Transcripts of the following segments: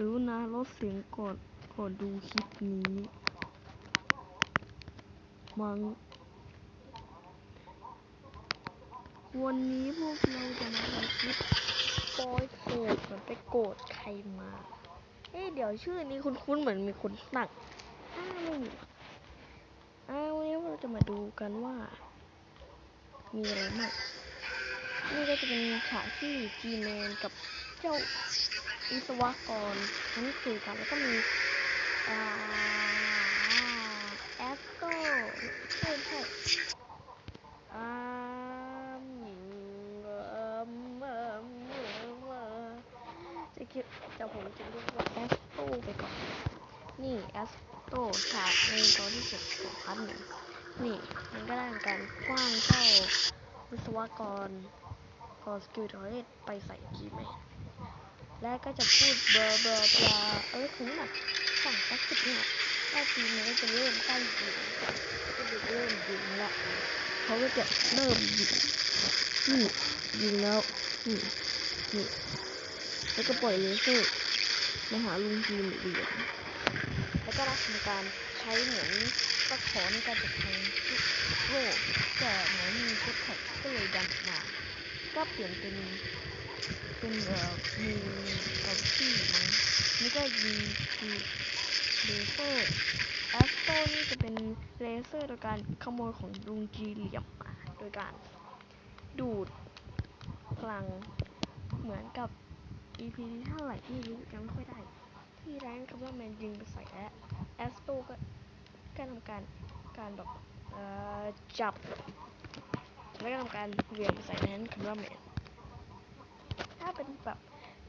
กรุณาลดเสียงก่อนก่อนดูคลิปนี้มังวันนี้พวกเราจะมาทำคลิปปอยโกรธเหมือนไปโกรธใครมา เอ๊ะเดี๋ยวชื่อนี้คุ้นๆเหมือนมีคนตั้งอ้าวไม่มีอ้าววันนี้เราจะมาดูกันว่า มีอะไรบ้างนี่ก็จะเป็นฉากที่จีแมนกับ เจ้าวิศวกรนั้นคุยกันแล้วก็มีอ่าแอสโตใช่ใช่อ่าอืมเอิ่มเอิ่มเอิ่มเอิ่มจะคิดจะผมจะเรียกว่าแอสโตไปก่อน นี่แอสโตฉากในตอนที่เจ็ดของพันหนึ่งนี่มันก็ได้การกว้างเจ้าวิศวกรกอสกิลทอเรตไปใส่จีแม แล้วก็จะพูดเบอร์เบอร์บลาเอ้ยคุณแบบสั่งสักสิบเนี่ยว่าทีมันี้จะเริ่มใกล้ยิงก็จะเริ่มยิงละเขาก็จะเริ่มยิงนี่ยิงแล้วนี่นี่แล้วก็ปล่อยเลเซอร์มาหาลุงจีนเหรียญแล้วก็ทำกการใช้เหมือนกระถอในการจัดการโล่แต่เหมือนมีเจ็ตแพ็กก็เลยดันมา ก็เปลี่ยนเป็น เป็นเอ่อมือกับที่มั้งนี่ก็ยิงคือเลเซอร์แอสโตนี่จะเป็นเลเซอร์โดยการขโมยของลุงจีเหลี่ยมมาโดยการดูดพลังเหมือนกับ EP ที่เท่าไหร่ที่รู้จำไม่ค่อยได้ ที่แรงคำว่าแมนยิงไปใส่แอแอสโตก็ก็ทำการการแบบจับ แล้วก็ทำการเหวี่ยงไปใส่แนั้นคำว่าแมนาเป็นแบบ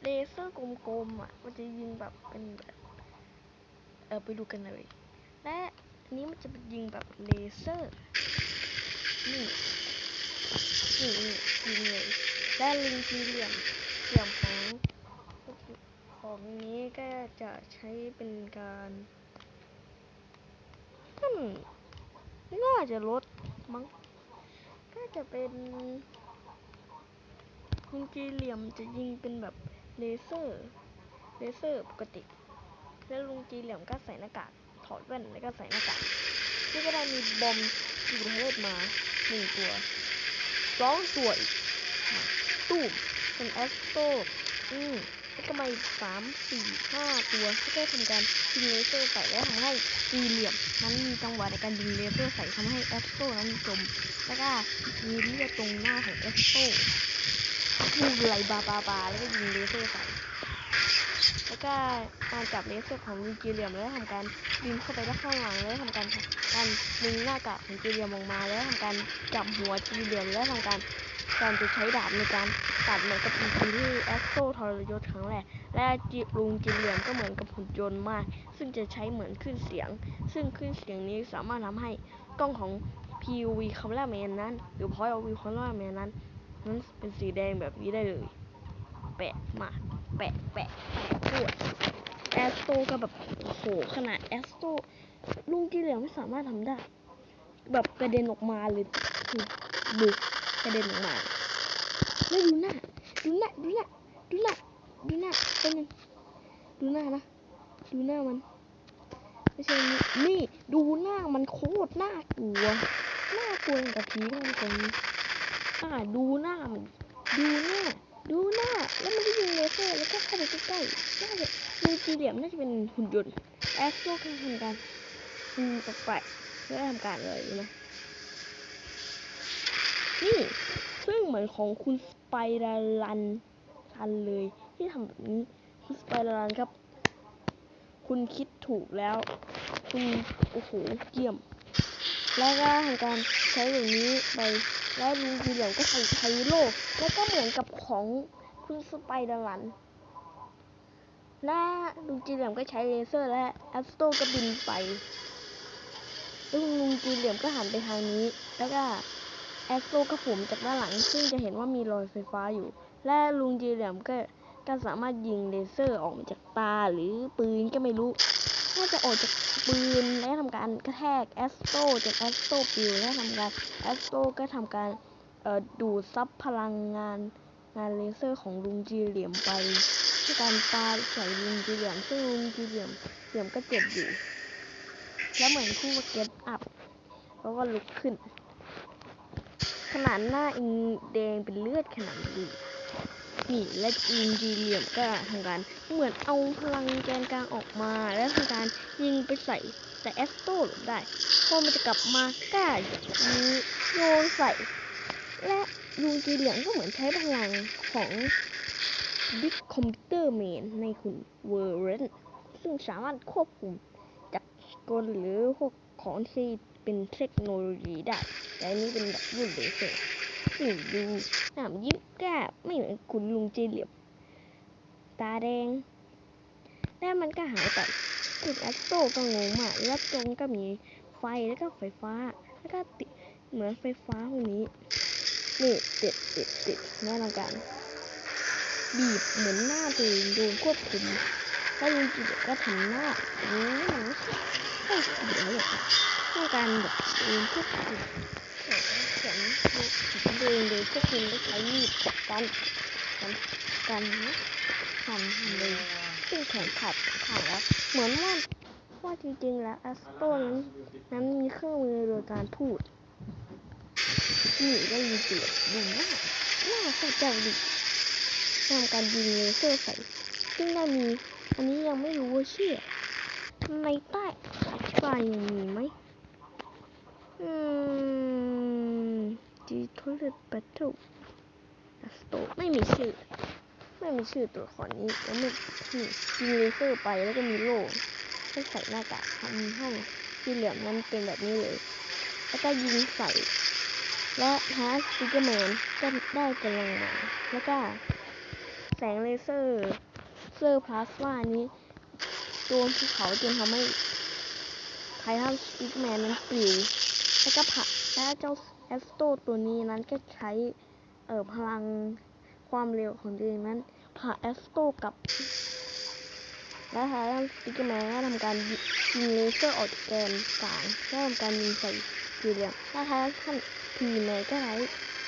เลเซอร์กลมๆอะ มันจะยิงแบบเป็นแบบเออไปดูกันเลย และอันนี้มันจะเป็นยิงแบบเลเซอร์นี่นี่นี่ยิงเลยและลิงสี่เหลี่ยมเหลี่ยมของของนี้ก็จะใช้เป็นการน่าจะลดมั้งก็จะเป็น ลุงจีเหลี่ยมจะยิงเป็นแบบเลเซอร์ เลเซอร์ปกติ แล้วลุงจีเหลี่ยมก็ใส่หน้ากากถอดแว่นแล้วก็ใส่หน้ากากนี่ก็ได้มีบอมจีบเทศมาหนึ่งตัวสองตัวอีกตู้มเป็นแอสโตอืมแล้วก็มาอีกสามสี่ห้าตัวที่ได้ทำการยิงเลเซอร์ใส่แล้วทำให้จีเหลี่ยมนั้นมีจังหวะในการยิงเลเซอร์ใส่ทำให้แอสโตนั้นจมแล้วก็มีเลือดตรงหน้าของแอสโต ยิงไหลบาบาบาแล้วก็ยิงเลเซอร์ใส่แล้วก็การจับเลเซอร์ของลุงจีเหลียมแล้วทำการบินเข้าไปด้านข้างหลังแล้วทำการการดึงหน้ากากของจีเหลียมออกมาแล้วทำการจับหัวจีเหลียมแล้วทำการการจะใช้ดาบในการตัดเหมือนกับอีพีที่แอสโซทรยศครั้งแรก และจีลุงจีเหลียมก็เหมือนกับหุ่นยนต์มาก ซึ่งจะใช้เหมือนขึ้นเสียง ซึ่งขึ้นเสียงนี้สามารถทำให้กล้องของ POV คา m ม r a m a n นั้น หรือ Point of View Camera Man นั้น นเป็นสีแดงแบบนี้ได้เลย แปะมา แปะแปะแปะปวดแอสโตก็แบบโอ้โหขนาดแอสโตลุงจีเหลียงไม่สามารถทำได้ แบบกระเด็นออกมาเลยคือดูกระเด็นออกมาแล้วดูหน้าดูหน้าดูหน้าดูหน้าดูหน้าเป็นยังดูหน้านะ ดูหน้ามันไม่ใช่นี่นี่ดูหน้ามันโคตรน่ากลัวน่ากลัวอย่างกับผีทั้ง คนอ่าดูหน้ามัน ดูหน้า ดูหน้า แล้วมันก็ยิงเลเซอร์แล้วก็เข้าไปใกล้ๆน่าจะดูจีเหลี่ยมน่าจะเป็นหุ่นยนต์แอสโซก็ทำการยิงแปลกๆเพื่อทำการอะไรรู้ไหมนี่ซึ่งเหมือนของคุณสไปดารันทันเลย ที่ทำแบบนี้คุณสไปดารันครับ คุณคิดถูกแล้ว คุณโอ้โหเยี่ยม แล้วก็ทำการใช้อย่างนี้ไปแล้วลุงจีเหลียวก็ใส่ไทโลแล้วก็เหมือนกับของคุณสไปเดอร์รันและลุงจีเหลี่ยมก็ใช้เลเซอร์และแอสโตก็บินไปแล้วลุงจีเหลี่ยมก็หันไปทางนี้ แล้วก็แอสโตก็ผมจากด้านหลัง ซึ่งจะเห็นว่ามีรอยไฟฟ้าอยู่ และลุงจีเหลี่ยมก็ก็สามารถยิงเลเซอร์ออกมาจากตาหรือปืนก็ไม่รู้น่าจะออกจาก ปืนและทำการกระแทกแอสโตจนแอสโตปิวและทำการแอสโตก็ทำการเอ่อดูดซับพลังงานงานเลเซอร์ของลุงจีเหลี่ยมไปการปาใส่ลุงจีเหลี่ยมซึ่งลุงจีเหลี่ยมเหลี่ยมก็เจ็บอยู่ แล้วเหมือนผู้เก็ตอัพแล้วก็ลุกขึ้น ขนาดหน้าอิงแดงเป็นเลือดขนาดนี้ นี่และอิงจีเหลี่ยมก็ทำการเหมือนเอาพลังแกนกลางออกมา แล้วทำการยิงไปใส่แต่แอสโตหลบได้พอมันจะกลับมากล้าโยนใส่ และลุงจีเหลี่ยมก็เหมือนใช้พลังของบิ๊กคอมพิวเตอร์แมนในหุ่นเวอร์เรนซึ่งสามารถควบคุมจักรกลหรือพวกของที่เป็นเทคโนโลยีได้ แต่นี้เป็นแบบรุ่นเลเซอร์ซึ่ง ดูหน้ายิ้มแก้ไม่เหมือนคุณลุงจีเหลี่ยมตาแดง แล้วมันก็หายไปคุณแอสโตก็งงมากแล้วตรงก็มีไฟแล้วก็ไฟฟ้า แล้วก็ติดเหมือนไฟฟ้าพวกนี้ นี่ติดติดติดแน่นอนกันบีบเหมือนหน้าตัวเองโดนควบคุมแล้วลุงจีเด็กก็ทำหน้าอย่างนี้มันใช่ไม่เสียเลยค่ะต้องการแบบโดนควบคุม แขนแขนโดนโดยควบคุมด้ใช้มีดกันกันกันนะหันหันเลยซึ่งแขนขาดขางแล้วเหมือนว่าว่าจริงๆแล้วแอสโตนั้นนั้นมีเครื่องมือโดยการพูดนี่ได้ยินเสียงดีมากน่าสนใจดีทำการยิงเลเซอร์ใส่ซึ่งได้มี อันนี้ยังไม่รู้ว่าชื่อในใต้อธิบายยังมีไหม อืม d e t o l e Battle สโตไม่มีชื่อ ไม่มีชื่อตัวละครนี้แล้วไม่นี่ยิงเลเซอร์ไปแล้วก็มีโล่ให้ใส่หน้ากากทำให้ที่เหลี่ยมนั้นเป็นแบบนี้เลย แล้วก็ยิงใส่ และฮาร์ดสปิเกอร์แมนก็ได้กำลังมาแล้วก็แสงเลเซอร์เซอร์พลาสมานี้โดนภูเขาจนทำให้ไททันสปิกแมนนั้นปลิว แล้วก็ผักและเจ้าแอสโตตัวนี้นั้นก็ใช้เอ่อพลังความเร็วของตัวเองนั้นผ่าแอสโตกับและไททันสปิเกแมนก็ทำการยิงเลเซอร์ออกแกนกลางแล้วทำการยิงใส่สีเหลี่ยมและไททันทีแมนก็ได้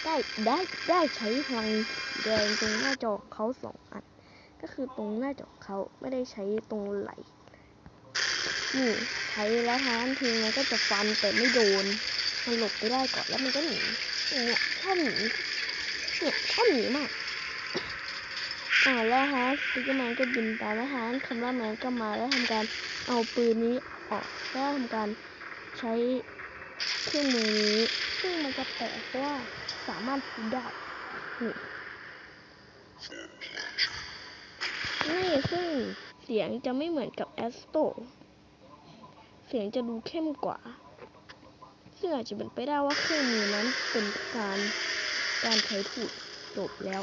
ได้ได้ได้ใช้พลังแดงตรงหน้าจอเขาสองอันก็คือตรงหน้าจอเขาไม่ได้ใช้ตรงไหล นี่ใช้แล้วฮะทีแมนก็จะฟันแต่ไม่โดน มันหลบไปได้ก่อนแล้วมันก็หนีเนี่ยชอบหนีเนี่ยชอบหนีมากอ่าแล้วฮะสปิเกอร์แมนก็บินตามแล้วฮะคัมล่าแมนก็มาแล้วทำการเอาปืนนี้ออกแล้วทำการใช้เครื่องมือนี้ ซึ่งมันจะแปลกเพราะว่าสามารถพูดได้นี่นี่ซึ่งเสียงจะไม่เหมือนกับแอสโต เสียงจะดูเข้มกว่า ซึ่งอาจจะเป็นไปได้ว่าเครื่องมือนั้นเป็นการการใช้ถูกจบแล้ว